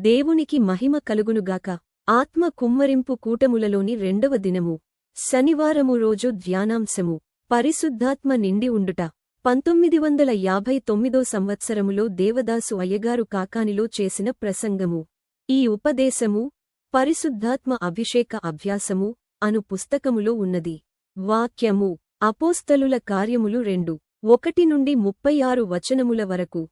దేవునికి మహిమ కలుగునుగాక. ఆత్మ కుమ్మరింపు కూటములలోని రెండవ దినము. శనివారము రోజు ధ్యానాంశము. పరిశుద్ధాత్మ నిండి ఉండుట. పంతొమ్మిది వందల యాభై తొమ్మిదో సంవత్సరములో దేవదాసు అయ్యగారు కాకానిలో చేసిన ప్రసంగము. ఈ ఉపదేశము పరిశుద్ధాత్మ అభిషేక అభ్యాసము అను పుస్తకములో ఉన్నది. వాక్యము అపోస్తలుల కార్యములు రెండు. ఒకటి నుండి ముప్పై ఆరు వచనముల వరకు.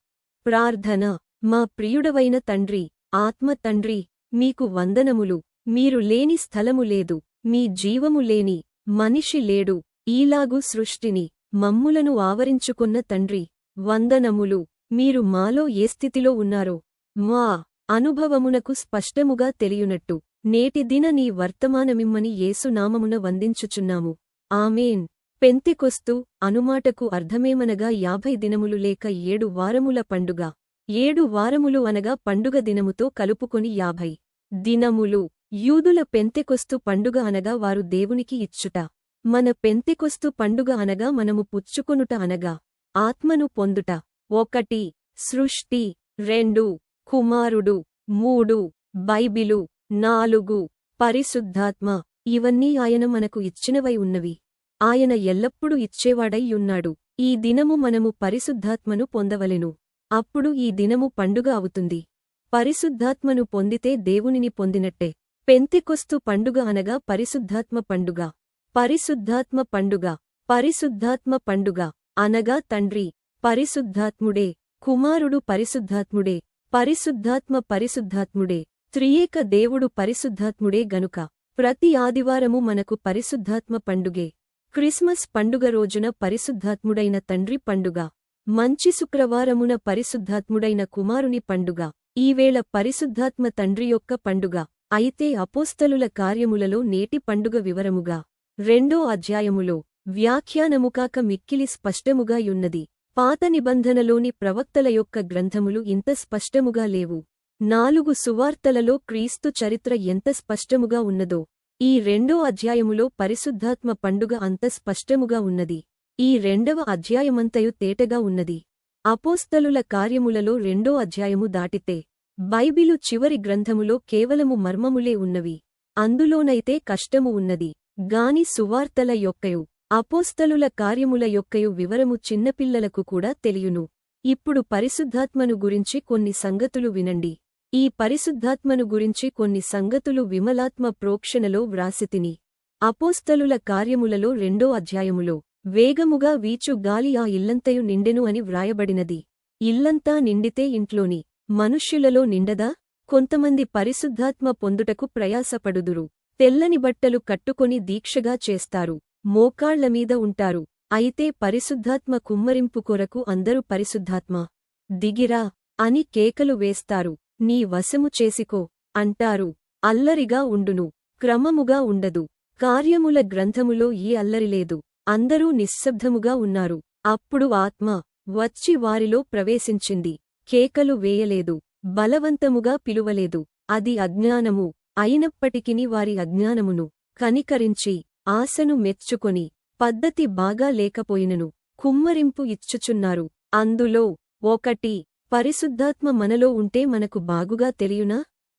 ప్రార్థన మా ప్రియుడవైన తండ్రి ఆత్మ తండ్రి మీకు వందనములు. మీరు లేని స్థలము లేదు. మీ జీవము లేని మనిషి లేడు. ఈలాగు సృష్టిని మమ్ములను ఆవరించుకున్న తండ్రి. వందనములు. మీరు మాలో ఏ స్థితిలో ఉన్నారో. మా అనుభవమునకు స్పష్టముగా తెలియునట్టు. నేటి దిన నీ వర్తమానమిమ్మని యేసునామమున వందించుచున్నాము. ఆమెన్. పెంతికొస్తూ అనుమాటకు అర్ధమేమనగా యాభై దినములు లేక ఏడు వారముల పండుగ. ఏడు వారములు అనగా పండుగ దినముతో కలుపుకొని యాభై దినములు. యూదుల పెంతెకొస్తు పండుగ అనగా వారు దేవునికి ఇచ్చుట. మన పెంతెకొస్తు పండుగ అనగా మనము పుచ్చుకొనుట అనగా ఆత్మను పొందుట. ఒకటి సృష్టి. రెండు కుమారుడు. మూడు బైబిలు. నాలుగు పరిశుద్ధాత్మ. ఇవన్నీ ఆయన మనకు ఇచ్చినవై ఉన్నవి. ఆయన ఎల్లప్పుడూ ఇచ్చేవాడై ఉన్నాడు. ఈ దినము మనము పరిశుద్ధాత్మను పొందవలెను. అప్పుడు ఈ దినము పండుగ అవుతుంది. పరిశుద్ధాత్మను పొందితే దేవునిని పొందినట్టే. పెంతికొస్తు పండుగ అనగా పరిశుద్ధాత్మ పండుగ. పరిశుద్ధాత్మ పండుగ. పరిశుద్ధాత్మ పండుగ అనగా తండ్రి పరిశుద్ధాత్ముడే కుమారుడు పరిశుద్ధాత్ముడే పరిశుద్ధాత్మ పరిశుద్ధాత్ముడే త్రియేక దేవుడు పరిశుద్ధాత్ముడే గనుక. ప్రతి ఆదివారము మనకు పరిశుద్ధాత్మ పండుగే. క్రిస్మస్ పండుగ రోజున పరిశుద్ధాత్ముడైన తండ్రి పండుగ. మంచి శుక్రవారమున పరిశుద్ధాత్ముడైన కుమారుని పండుగ. ఈవేళ పరిశుద్ధాత్మ తండ్రి యొక్క పండుగ. అయితే అపోస్తలుల కార్యములలో నేటి పండుగ వివరముగా. రెండో అధ్యాయములో వ్యాఖ్యానముకాక మిక్కిలి స్పష్టముగా యున్నది. పాత నిబంధనలోని ప్రవక్తల యొక్క గ్రంథములు ఇంత స్పష్టముగా లేవు. నాలుగు సువార్తలలో క్రీస్తు చరిత్ర ఎంత స్పష్టముగా ఉన్నదో. ఈ రెండో అధ్యాయములో పరిశుద్ధాత్మ పండుగ అంత స్పష్టముగా ఉన్నది. ఈ రెండవ అధ్యాయమంతయు తేటగా ఉన్నది. అపోస్తలుల కార్యములలో రెండో అధ్యాయము దాటితే బైబిలు చివరి గ్రంథములో కేవలము మర్మములే ఉన్నవి. అందులోనైతే కష్టము ఉన్నది. గాని సువార్తల యొక్కయు అపోస్తలుల కార్యముల యొక్కయు వివరము చిన్నపిల్లలకు కూడా తెలియును. ఇప్పుడు పరిశుద్ధాత్మను గురించి కొన్ని సంగతులు వినండి. ఈ పరిశుద్ధాత్మను గురించి కొన్ని సంగతులు విమలాత్మ ప్రోక్షణలో వ్రాసితిని అపోస్తలుల కార్యములలో రెండో అధ్యాయములో వేగముగా వీచు గాలి ఆ ఇల్లంతయు నిండెను అని వ్రాయబడినది. ఇల్లంతా నిండితే ఇంట్లోని మనుష్యులలో నిండదా? కొంతమంది పరిశుద్ధాత్మ పొందుటకు ప్రయాసపడుదురు. తెల్లని బట్టలు కట్టుకొని దీక్షగా చేస్తారు. మోకాళ్ళమీద ఉంటారు. అయితే పరిశుద్ధాత్మ కుమ్మరింపు కొరకు అందరూ పరిశుద్ధాత్మ. దిగిరా అని కేకలు వేస్తారు. నీ వశము చేసికో అంటారు. అల్లరిగా ఉండును. క్రమముగా ఉండదు. కార్యముల గ్రంథములో ఈ అల్లరిలేదు అందరూ నిశ్శబ్దముగా ఉన్నారు. అప్పుడు ఆత్మ వచ్చి వారిలో ప్రవేశించింది. కేకలు వేయలేదు. బలవంతముగా పిలువలేదు. అది అజ్ఞానము అయినప్పటికిని వారి అజ్ఞానమును కనికరించి ఆశను మెచ్చుకొని పద్ధతి బాగా లేకపోయినను కుమ్మరింపు ఇచ్చుచున్నారు. అందులో ఒకటి పరిశుద్ధాత్మ మనలో ఉంటే మనకు బాగుగా తెలియునా?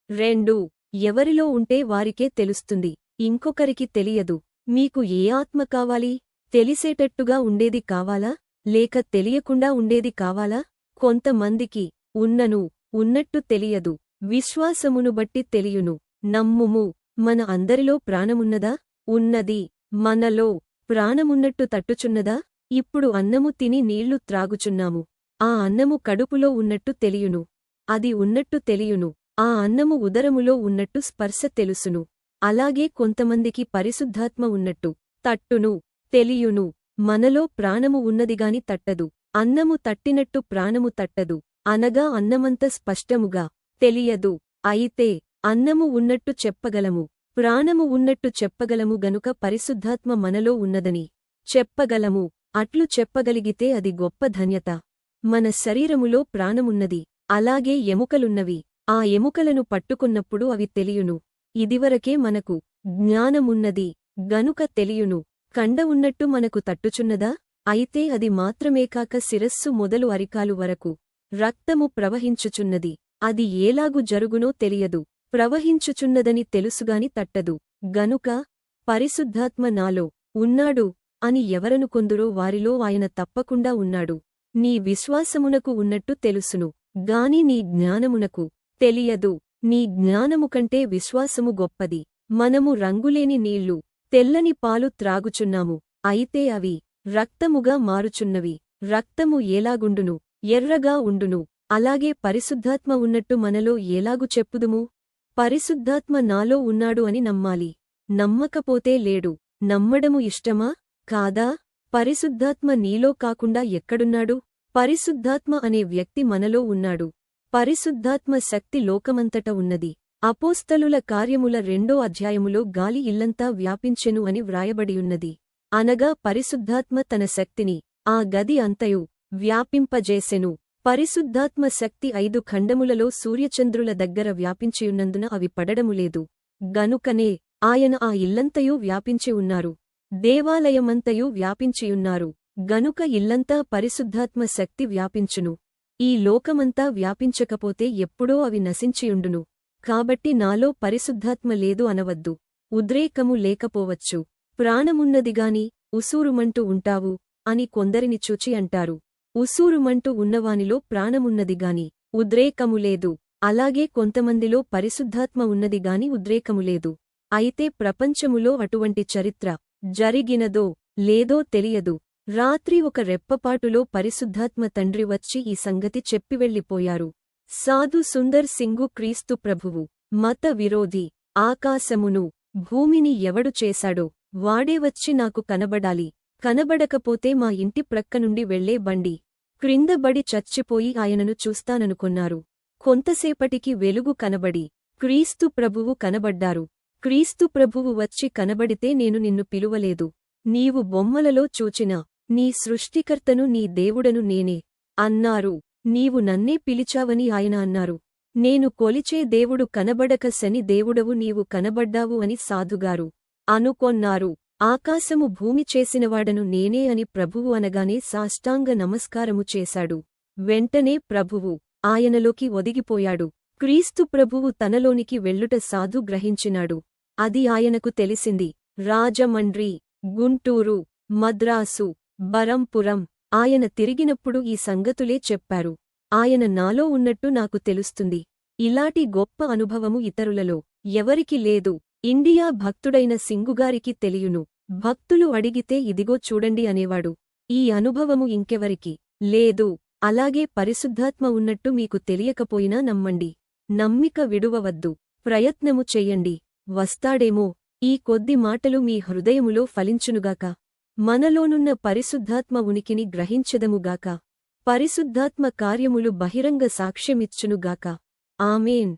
రెండు ఎవరిలో ఉంటే వారికే తెలుస్తుంది. ఇంకొకరికి తెలియదు. మీకు ఏ ఆత్మ కావాలి? తెలిసేటట్టుగా ఉండేది కావాలా? లేక తెలియకుండా ఉండేది కావాలా? కొంతమందికి ఉన్నను ఉన్నట్టు తెలియదు. విశ్వాసమును బట్టి తెలియును. నమ్ముము. మన అందరిలో ప్రాణమున్నదా? ఉన్నది. మనలో ప్రాణమున్నట్టు తట్టుచున్నదా? ఇప్పుడు అన్నము తిని నీళ్ళు త్రాగుచున్నాము. ఆ అన్నము కడుపులో ఉన్నట్టు తెలియును. అది ఉన్నట్టు తెలియును. ఆ అన్నము ఉదరములో ఉన్నట్టు స్పర్శ తెలుసును. అలాగే కొంతమందికి పరిశుద్ధాత్మ ఉన్నట్టు తట్టును. తెలియును. మనలో ప్రాణము ఉన్నదిగాని తట్టదు. అన్నము తట్టినట్టు ప్రాణము తట్టదు. అనగా అన్నమంత స్పష్టముగా తెలియదు. అయితే అన్నము ఉన్నట్టు చెప్పగలము. ప్రాణము ఉన్నట్టు చెప్పగలము గనుక పరిశుద్ధాత్మ మనలో ఉన్నదని చెప్పగలము. అట్లు చెప్పగలిగితే అది గొప్ప ధన్యత. మన శరీరములో ప్రాణమున్నది. అలాగే ఎముకలున్నవి. ఆ ఎముకలను పట్టుకున్నప్పుడు అవి తెలియును. ఇదివరకే మనకు జ్ఞానమున్నది గనుక తెలియును. కండ ఉన్నట్టు మనకు తట్టుచున్నదా? అయితే అది మాత్రమే కాక శిరస్సు మొదలు అరికాలు వరకు రక్తము ప్రవహించుచున్నది. అది ఏలాగు జరుగునో తెలియదు. ప్రవహించుచున్నదని తెలుసుగాని తట్టదు. గనుక పరిశుద్ధాత్మ నాలో ఉన్నాడు అని ఎవరనుకొందురో వారిలో ఆయన తప్పకుండా ఉన్నాడు. నీ విశ్వాసమునకు ఉన్నట్టు తెలుసును. గాని నీ జ్ఞానమునకు తెలియదు. నీ జ్ఞానము కంటే విశ్వాసము గొప్పది. మనము రంగులేని నీళ్ళు తెల్లని పాలు త్రాగుచున్నాము. అయితే అవి రక్తముగా మారుచున్నవి. రక్తము ఏలాగుండును? ఎర్రగా ఉండును. అలాగే పరిశుద్ధాత్మ ఉన్నట్టు మనలో ఏలాగు చెప్పుదుము? పరిశుద్ధాత్మ నాలో ఉన్నాడు అని నమ్మాలి. నమ్మకపోతే లేడు. నమ్మడము ఇష్టమా? కాదా? పరిశుద్ధాత్మ నీలో కాకుండా ఎక్కడున్నాడు? పరిశుద్ధాత్మ అనే వ్యక్తి మనలో ఉన్నాడు. పరిశుద్ధాత్మ శక్తి లోకమంతట ఉన్నది. అపోస్తలుల కార్యముల రెండో అధ్యాయములో గాలి ఇల్లంతా వ్యాపించెను అని వ్రాయబడియున్నది. అనగా పరిశుద్ధాత్మ తన శక్తిని ఆ గది అంతయు వ్యాపింపజేసెను. పరిశుద్ధాత్మ శక్తి ఐదు ఖండములలో సూర్యచంద్రుల దగ్గర వ్యాపించియున్నందున అవి పడడములేదు. గనుకనే ఆయన ఆ ఇల్లంతయూ వ్యాపించి ఉన్నారు. దేవాలయమంతయూ వ్యాపించియున్నారు. గనుక ఇల్లంతా పరిశుద్ధాత్మ శక్తి వ్యాపించును. ఈ లోకమంతా వ్యాపించకపోతే ఎప్పుడో అవి నశించియుండును. కాబట్టి నాలో పరిశుద్ధాత్మ లేదు అనవద్దు. ఉద్రేకము లేకపోవచ్చు. ప్రాణమున్నదిగాని ఉసూరుమంటూ ఉంటావు అని కొందరిని చూచి అంటారు. ఉసూరుమంటూ ఉన్నవానిలో ప్రాణమున్నదిగాని ఉద్రేకము లేదు. అలాగే కొంతమందిలో పరిశుద్ధాత్మ ఉన్నదిగాని ఉద్రేకము లేదు. అయితే ప్రపంచములో అటువంటి చరిత్ర జరిగినదో లేదో తెలియదు. రాత్రి ఒక రెప్పపాటులో పరిశుద్ధాత్మ తండ్రి వచ్చి ఈ సంగతి చెప్పి వెళ్ళిపోయారు. సాధు సుందర్ సింగు క్రీస్తు ప్రభువు మత విరోధి ఆకాశమును భూమిని ఎవడు చేశాడో వాడే వచ్చి నాకు కనబడాలి కనబడకపోతే మా ఇంటి ప్రక్కనుండి వెళ్ళే బండి. క్రిందబడి చచ్చిపోయి ఆయనను చూస్తాననుకున్నారు. కొంతసేపటికి వెలుగు కనబడి క్రీస్తు ప్రభువు కనబడ్డారు. క్రీస్తు ప్రభువు వచ్చి కనబడితే నేను నిన్ను పిలువలేదు. నీవు బొమ్మలలో చూచిన నీ సృష్టికర్తను నీ దేవుడను నేనే అన్నారు. నీవు నన్నే పిలిచావని ఆయన అన్నారు. నేను కొలిచే దేవుడు కనబడక శని దేవుడవు నీవు కనబడ్డావు అని సాధుగారు అనుకొన్నారు. ఆకాశము భూమి చేసినవాడను నేనే అని ప్రభువు అనగానే సాష్టాంగ నమస్కారము చేశాడు. వెంటనే ప్రభువు ఆయనలోకి ఒదిగిపోయాడు. క్రీస్తు ప్రభువు తనలోనికి వెళ్ళుట సాధు గ్రహించినాడు. అది ఆయనకు తెలిసింది. రాజమండ్రి గుంటూరు మద్రాసు బరంపురం ఆయన తిరిగినప్పుడు ఈ సంగతులే చెప్పారు. ఆయన నాలో ఉన్నట్టు నాకు తెలుస్తుంది. ఇలాటి గొప్ప అనుభవము ఇతరులలో ఎవరికి లేదు. ఇండియా భక్తుడైన సింగుగారికి తెలియును. భక్తులు అడిగితే ఇదిగో చూడండి అనేవాడు. ఈ అనుభవము ఇంకెవరికి లేదు. అలాగే పరిశుద్ధాత్మ ఉన్నట్టు మీకు తెలియకపోయినా నమ్మండి. నమ్మిక విడువవద్దు. ప్రయత్నము చెయ్యండి వస్తాడేమో. ఈ కొద్ది మాటలు మీ హృదయములో ఫలించునుగాక. మనలోనున్న పరిశుద్ధాత్మ ఉనికిని గ్రహించెదముగాక. పరిశుద్ధాత్మ కార్యములు బహిరంగ సాక్ష్యమిచ్చునుగాక. ఆమెన్.